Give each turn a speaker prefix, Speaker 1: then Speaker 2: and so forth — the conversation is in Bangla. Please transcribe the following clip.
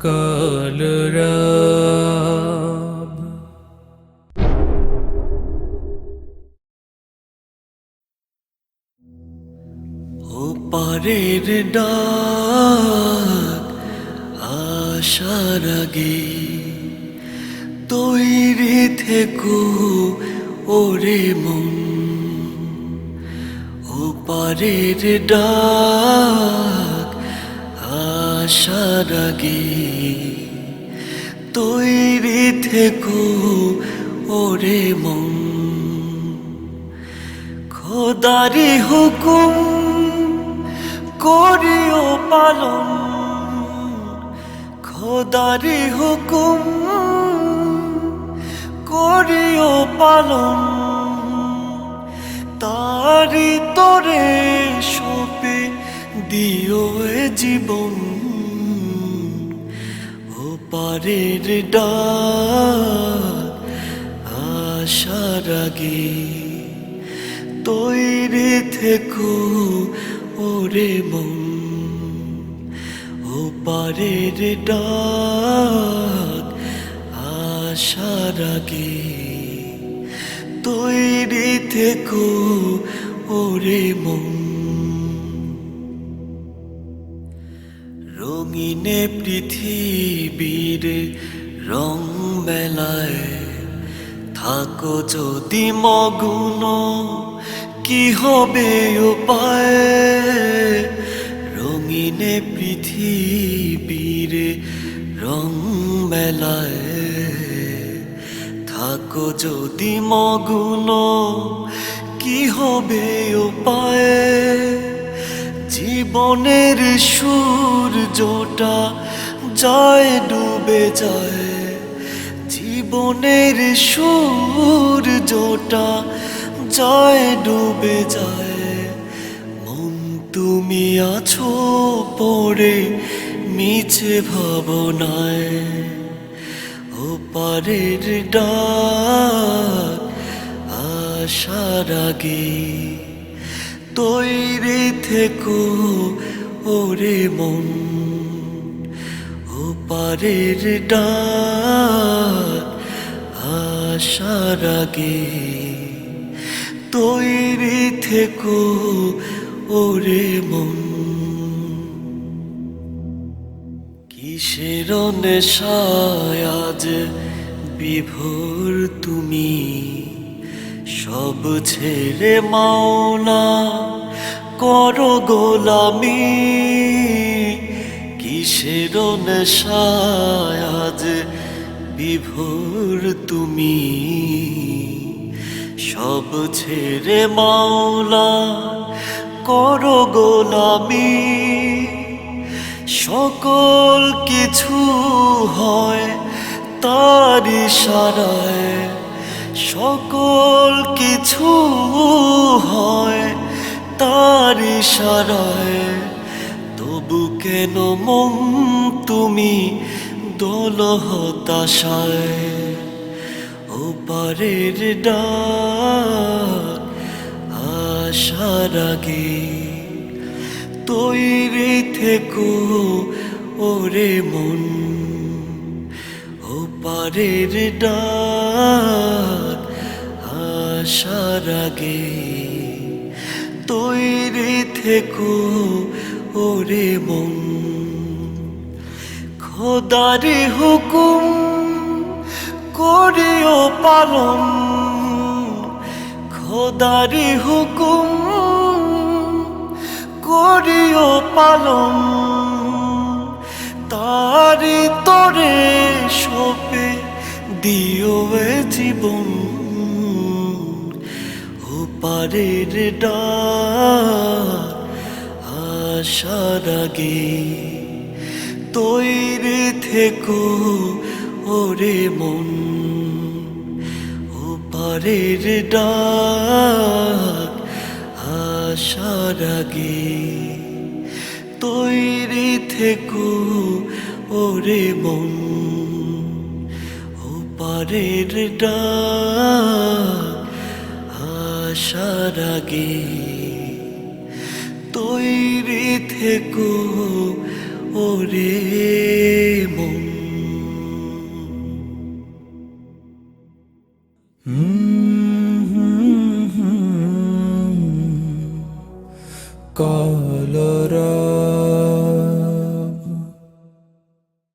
Speaker 1: কালরাব
Speaker 2: ও ডাক আশার আগে তৈরি থেকো ওরে মন পারের ডাক আশার আগে তৈরি থেকো ওরে মন। খোদারি হুকুম করিও পালন। খোদারি হুকুম করিও পালন। তারি তোরে সপে দিও জীবন। ও পারের ডাক আশার আগে তৈরি থেকো ওরে মন। ও পারের ডাক আশার আগে তৈরি থেকো ওরে মন রঙিনে পৃথিবীর রং মেলায় থাকো যদি মগুন, কি হবে উপায়? রঙিনে পৃথিবীর রং মেলায় থাকো যদি মগুন কি হবে উপায়? জীবনের সূর্যটা যায়, ডুবে যায়। জীবনের সূর্যটা যায়, ডুবে যায়। মন তুমি আছো পড়ে মিছে ভাবনায়। ও পারের ডাক আশার আগে তৈরি থেকো ওরে মন ও পারের ডাক আশার আগে তৈরি থেকো ওরে মন। কিসের নেশায় আজ বিভোর তুমি? সব ছেড়ে মাওলা করো গোলামি। কিসের নেশায় আজ বিভোর তুমি? সব ছেড়ে মাওলা করো গোলামি। সকল কিছু হয় তার ইশারায়। সকল কিছু হয় তার ইশারায় তবু কেন মন তুমি দোল হতাশায়? ও পারের ডাক আশার আগে তৈরি থেকো ওরে মন। পারের ডাক আশার আগে। তৈরি থেকো ওরে মন। খোদারি হুকুম করিও পালন। খোদারি হুকুম করিও পালন। তারি তরে সপে দিও জীবন ও পারের ডাক আশার আগে। তৈরি থেকো ওরে মন ও পারের ডাক আশার আগে। তৈরি থেকো ওরে মন। ও পারের ডাক আগে তৈরি থেকো ওরে মন।
Speaker 1: কলরা